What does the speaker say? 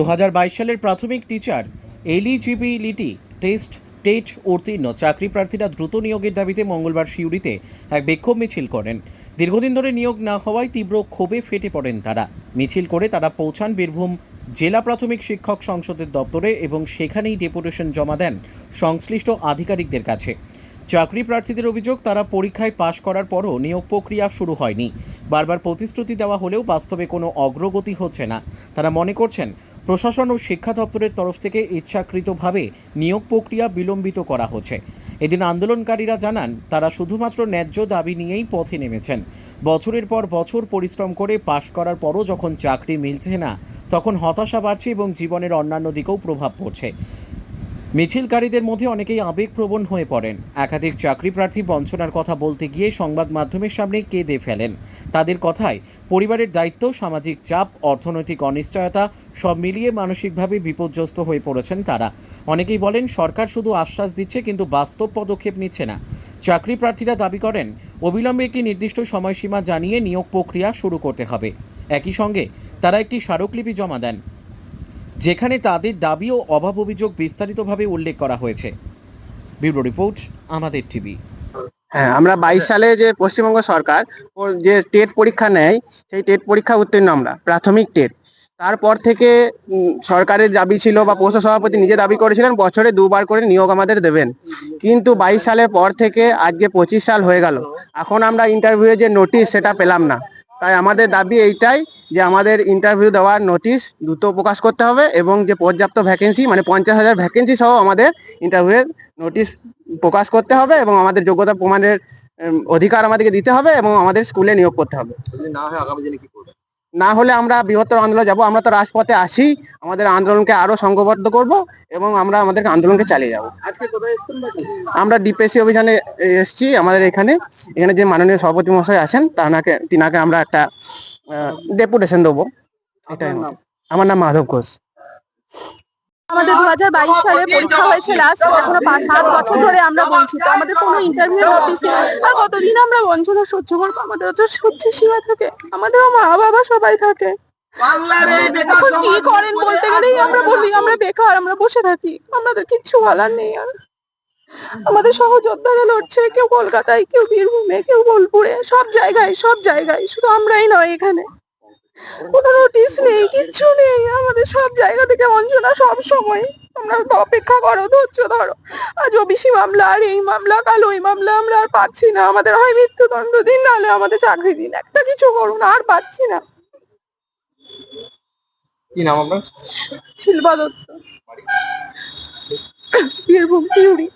দু হাজার বাইশ সালের প্রাথমিক টিচার এলিজিবিলিটি টেস্ট টেট উত্তীর্ণ। চাকরি প্রার্থীরা দ্রুত নিয়োগের দাবিতে মঙ্গলবার সিউড়িতে এক বিক্ষোভ মিছিল করেন। দীর্ঘদিন ধরে নিয়োগ না হওয়ায় তীব্র ক্ষোভে ফেটে পড়েন তারা। মিছিল করে তারা পৌঁছান বীরভূম জেলা প্রাথমিক শিক্ষক সংসদের দপ্তরে এবং সেখানেই ডেপুটেশন জমা দেন সংশ্লিষ্ট আধিকারিকদের কাছে। চাকরি প্রার্থীদের অভিযোগ, তারা পরীক্ষায় পাশ করার পরও নিয়োগ প্রক্রিয়া শুরু হয়নি। বারবার প্রতিশ্রুতি দেওয়া হলেও বাস্তবে কোনো অগ্রগতি হচ্ছে না। তারা মনে করছেন প্রশাসন ও শিক্ষা দপ্তরের তরফ থেকে ইচ্ছাকৃতভাবে নিয়োগ প্রক্রিয়া বিলম্বিত করা হচ্ছে। এদিন আন্দোলনকারীরা জানান, তারা শুধুমাত্র ন্যায্য দাবি নিয়েই পথে নেমেছেন। বছরের পর বছর পরিশ্রম করে পাশ করার পরও যখন চাকরি মিলছে না, তখন হতাশা বাড়ছে এবং জীবনের অন্যান্য দিকেও প্রভাব পড়ছে। মিছিলকারীদের মধ্যে অনেকেই আবেগপ্রবণ হয়ে পড়েন। একাধিক চাকরি প্রার্থী বঞ্চনার কথা বলতে গিয়ে সংবাদ মাধ্যমের সামনে কেঁদে ফেলেন। তাদের কথায় পরিবারের দায়িত্ব, সামাজিক চাপ, অর্থনৈতিক অনিশ্চয়তা, সব মিলিয়ে মানসিকভাবে বিপর্যস্ত হয়ে পড়েছেন তারা। অনেকেই বলেন, সরকার শুধু আশ্বাস দিচ্ছে কিন্তু বাস্তব পদক্ষেপ নিচ্ছে না। চাকরি প্রার্থীরা দাবি করেন, অবিলম্বে একটি নির্দিষ্ট সময়সীমা জানিয়ে নিয়োগ প্রক্রিয়া শুরু করতে হবে। একই সঙ্গে তারা একটি স্মারকলিপি জমা দেন। যেখানে তাদের দাবি ও অভাব অভিযোগ বিস্তারিতভাবে উল্লেখ করা হয়েছে। ব্যুরো রিপোর্ট, আমাদের টিভি। হ্যাঁ আমরা বাইশ সালে যে পশ্চিমবঙ্গ সরকার যে টেট পরীক্ষা নেয়, সেই টেট পরীক্ষা উত্তীর্ণ আমরা, প্রাথমিক টেট। তারপর থেকে সরকারের দাবি ছিল বা পৌর সভাপতি নিজে দাবি করেছিলেন, বছরে দুবার করে নিয়োগ আমাদের দেবেন। কিন্তু বাইশ সালের পর থেকে আজকে পঁচিশ সাল হয়ে গেল। এখন আমরা ইন্টারভিউ যে নোটিশ সেটা পেলাম না। তাই আমাদের দাবি এইটাই যে আমাদের ইন্টারভিউ দেওয়ার নোটিশ দ্রুত প্রকাশ করতে হবে এবং যে পর্যাপ্ত ভ্যাকেন্সি মানে পঞ্চাশ হাজার ভ্যাকেন্সি সহ আমাদের ইন্টারভিউয়ের নোটিশ প্রকাশ করতে হবে এবং আমাদের যোগ্যতা প্রমাণের অধিকার আমাদেরকে দিতে হবে এবং আমাদের স্কুলে নিয়োগ করতে হবে। না হয় আগামী দিনে কি করবে? না হলে আমরা বৃহত্তর আন্দোলন যাব। আমরা তো রাজপথে আসি আমাদের আন্দোলনকে আরও সংঘবদ্ধ করব এবং আমরা আমাদের আন্দোলনকে চালিয়ে যাব। আজকে কোথায়? আমরা ডিপিএসসি অভিযানে এসেছি আমাদের এখানে। এখানে যে মাননীয় সভাপতি মহাশয় আছেন তাকে তিনাকে আমরা একটা ডেপুটেশন দেবো। এটাই নাম? আমার নাম মাধব ঘোষ। আমাদের দু হাজার বাইশ সালে পরীক্ষা হয়েছে লাস্ট এখনও পাঁচ সাত বছর ধরে আমরা বঞ্চিত। আমাদের কোনো ইন্টারভিউ নোটিস আর কতদিন আমরা বঞ্চনা সহ্য করব? আমাদের তো সহ্যের সীমা থাকে। আমাদেরও মা বাবা সবাই থাকে। এখন কি করেন বলতে গেলেই আমরা বলি আমরা বেকার আমরা বসে থাকি। আমাদের কিচ্ছু বলার নেই আর। আমাদের সহযোদ্ধারা লড়ছে কেউ কলকাতায় কেউ বীরভূমে কেউ বোলপুরে সব জায়গায় সব জায়গায়। শুধু আমরাই নয় এখানে। কোনো নোটিশ নেই কিচ্ছু নেই। আমাদের সব জায়গা থেকে বঞ্চনা সব সময়। আমরা তো অপেক্ষা করো ধৈর্য ধরো। আজ ওবিসি মামলা আর এই মামলা কাল ওই মামলা আমরা আর পাচ্ছি না। আমাদের হয় মৃত্যুদণ্ড দিন নাহলে আমাদের চাকরি দিন। একটা কিছু করুন আর পাচ্ছি না। কি নাম আপনার? শিল্পা দত্ত। বীরভূম পিউরি